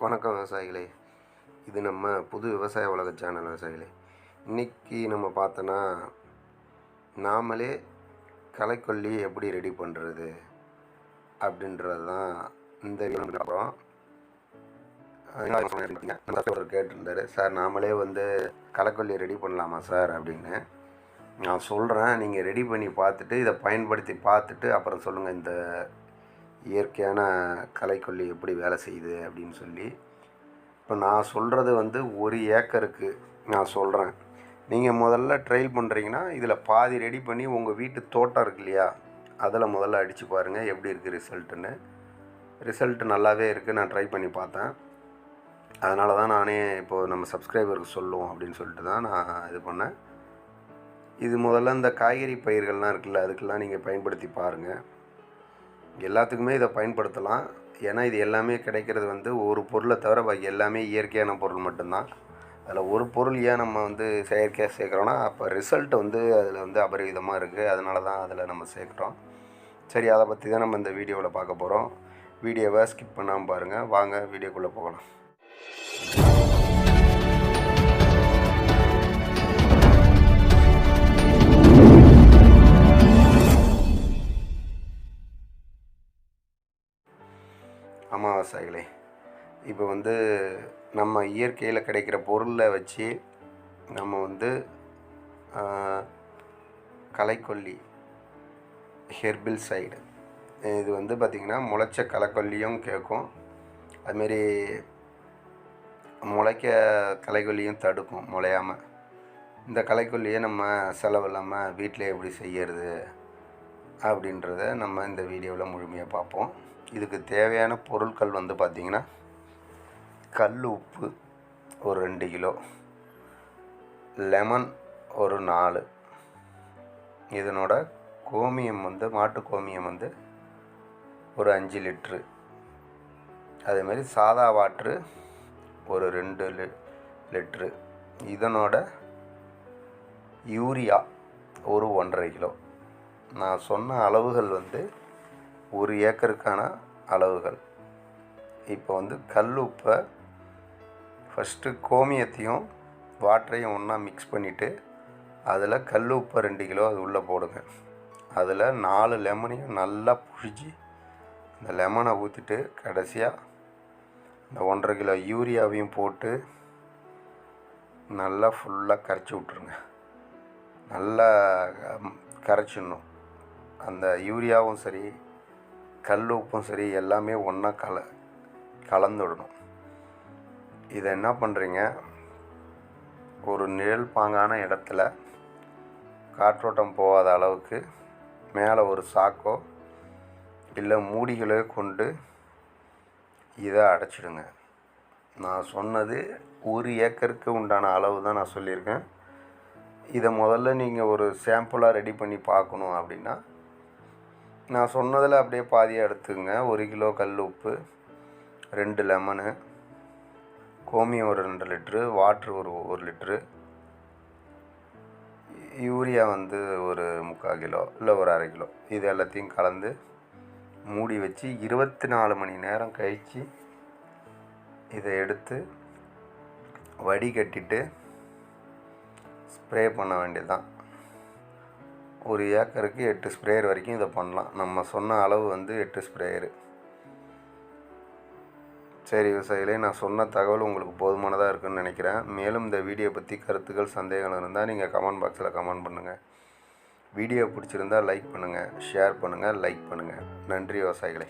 வணக்கம் விவசாயிகளே. இது நம்ம புது விவசாய உலக சேனல் விவசாயிகளே. இன்றைக்கி நம்ம பார்த்தோன்னா நாமளே களைக்கொல்லி எப்படி ரெடி பண்ணுறது அப்படின்றது தான் இந்த அப்புறம் ஒருத்தர் கேட்டிருந்தாரு சார் நாமளே வந்து களைக்கொல்லி ரெடி பண்ணலாமா சார்? அப்படின்னு. நான் சொல்கிறேன் நீங்கள் ரெடி பண்ணி பார்த்துட்டு இதை பயன்படுத்தி பார்த்துட்டு அப்புறம் சொல்லுங்கள் இந்த இயற்கையான களைக்கொல்லி எப்படி வேலை செய்யுது அப்படின்னு சொல்லி இப்போ நான் சொல்கிறது வந்து ஒரு ஏக்கருக்கு நான் சொல்கிறேன் நீங்கள் முதல்ல ட்ரையல் பண்ணுறீங்கன்னா இதில் பாதி ரெடி பண்ணி உங்கள் வீட்டு தோட்டம் இருக்கு இல்லையா அதில் முதல்ல அடித்து பாருங்கள் எப்படி இருக்குது ரிசல்ட்டுன்னு ரிசல்ட் நல்லாவே இருக்குது நான் ட்ரை பண்ணி பார்த்தேன். அதனால தான் நானே இப்போது நம்ம சப்ஸ்கிரைபருக்கு சொல்லுவோம் அப்படின்னு சொல்லிட்டு தான் நான் இது பண்ணேன். இது முதல்ல இந்த காய்கறி பயிர்கள்லாம் இருக்குல்ல அதுக்கெல்லாம் நீங்கள் பயன்படுத்தி பாருங்கள் எல்லாத்துக்குமே இதை பயன்படுத்தலாம். ஏன்னா இது எல்லாமே கிடைக்கிறது வந்து ஒரு பொருளை தவிர பாக்கி எல்லாமே இயற்கையான பொருள் மட்டும்தான். அதில் ஒரு பொருள் ஏன் நம்ம வந்து செயற்கையாக சேர்க்குறோன்னா அப்போ ரிசல்ட் வந்து அதில் வந்து அபரிவிதமாக இருக்குது அதனால தான் அதில் நம்ம சேர்க்குறோம். சரி அதை பற்றி தான் நம்ம இந்த வீடியோவில் பார்க்க போகிறோம் வீடியோவை ஸ்கிப் பண்ணாமல் பாருங்கள் வாங்க வீடியோக்குள்ளே போகலாம். அமாவாசைகளே. இப்போ வந்து நம்ம இயற்கையில் கிடைக்கிற பொருளை வச்சு நம்ம வந்து கலைக்கொல்லி களைக்கொல்லி ஹெர்பில் சைடு இது வந்து பார்த்திங்கன்னா முளைச்ச களைக்கொல்லியும் கேட்கும். அதுமாரி முளைக்க களைக்கொல்லியும் தடுக்கும் முளையாமல் இந்த களைக்கொல்லியை நம்ம செலவு இல்லாமல் வீட்டில் எப்படி செய்யறது அப்படின்றத நம்ம இந்த வீடியோவில் முழுமையாக பார்ப்போம். இதுக்கு தேவையான பொருட்கள் வந்து பார்த்திங்கன்னா கல் உப்பு ஒரு ரெண்டு கிலோ லெமன் ஒரு நாலு. இதனோட கோமியம் வந்து மாட்டு கோமியம் வந்து ஒரு அஞ்சு லிட்ரு. அதேமாரி சாதா வாட்ரு ஒரு ரெண்டு லி லிட்ரு. இதனோட யூரியா ஒரு ஒன்றரை கிலோ. நான் சொன்ன அளவுகள் வந்து ஒரு ஏக்கருக்கான அளவுகள். இப்போ வந்து கல் உப்பை ஃபஸ்ட்டு கோமியத்தையும் வாட்டரையும் ஒன்றா மிக்ஸ் பண்ணிவிட்டு அதில் கல் உப்பை ரெண்டு கிலோ அது உள்ளே போடுங்க. அதில் நாலு லெமனையும் நல்லா புழிஞ்சு அந்த லெமனை ஊற்றிட்டு கடைசியாக இந்த ஒன்றரை கிலோ யூரியாவையும் போட்டு நல்லா ஃபுல்லாக கரைச்சி விட்ருங்க நல்லா கரைச்சிடணும். அந்த யூரியாவும் சரி கல் உப்பும் சரி எல்லாமே ஒன்றா கல கலந்துடணும். இதை என்ன பண்ணுறீங்க ஒரு நிழல் பாங்கான இடத்துல காற்றோட்டம் போகாத அளவுக்கு மேலே ஒரு சாக்கோ இல்லை மூடிகளோ கொண்டு இதை அடைச்சிடுங்க. நான் சொன்னது ஒரு ஏக்கருக்கு உண்டான அளவு தான் நான் சொல்லியிருக்கேன். இதை முதல்ல நீங்கள் ஒரு சாம்பிளாக ரெடி பண்ணி பார்க்கணும் அப்படின்னா நான் சொன்னதில் அப்படியே பாதியாக எடுத்துங்க ஒரு கிலோ கல் உப்பு ரெண்டு லெமனு கோமியம் ஒரு ரெண்டு லிட்ரு வாட்ரு ஒரு ஒரு லிட்ரு யூரியா வந்து ஒரு முக்கால் கிலோ இல்லை ஒரு அரை கிலோ. இது எல்லாத்தையும் கலந்து மூடி வச்சு இருபத்தி நாலு மணி நேரம் கழித்து இதை எடுத்து வடிகட்டிட்டு ஸ்ப்ரே பண்ண வேண்டியதுதான். ஒரு ஏக்கருக்கு எட்டு ஸ்ப்ரேயர் வரைக்கும் இதை பண்ணலாம். நம்ம சொன்ன அளவு வந்து எட்டு ஸ்ப்ரேயரு. சரி விவசாயிகளே நான் சொன்ன தகவல் உங்களுக்கு போதுமானதாக இருக்குன்னு நினைக்கிறேன். மேலும் இந்த வீடியோ பற்றி கருத்துக்கள் சந்தேகங்கள் இருந்தால் நீங்கள் கமெண்ட் பாக்ஸில் கமெண்ட் பண்ணுங்கள் வீடியோ பிடிச்சிருந்தா லைக் பண்ணுங்கள் ஷேர் பண்ணுங்கள் லைக் பண்ணுங்கள் நன்றி விவசாயிகளே.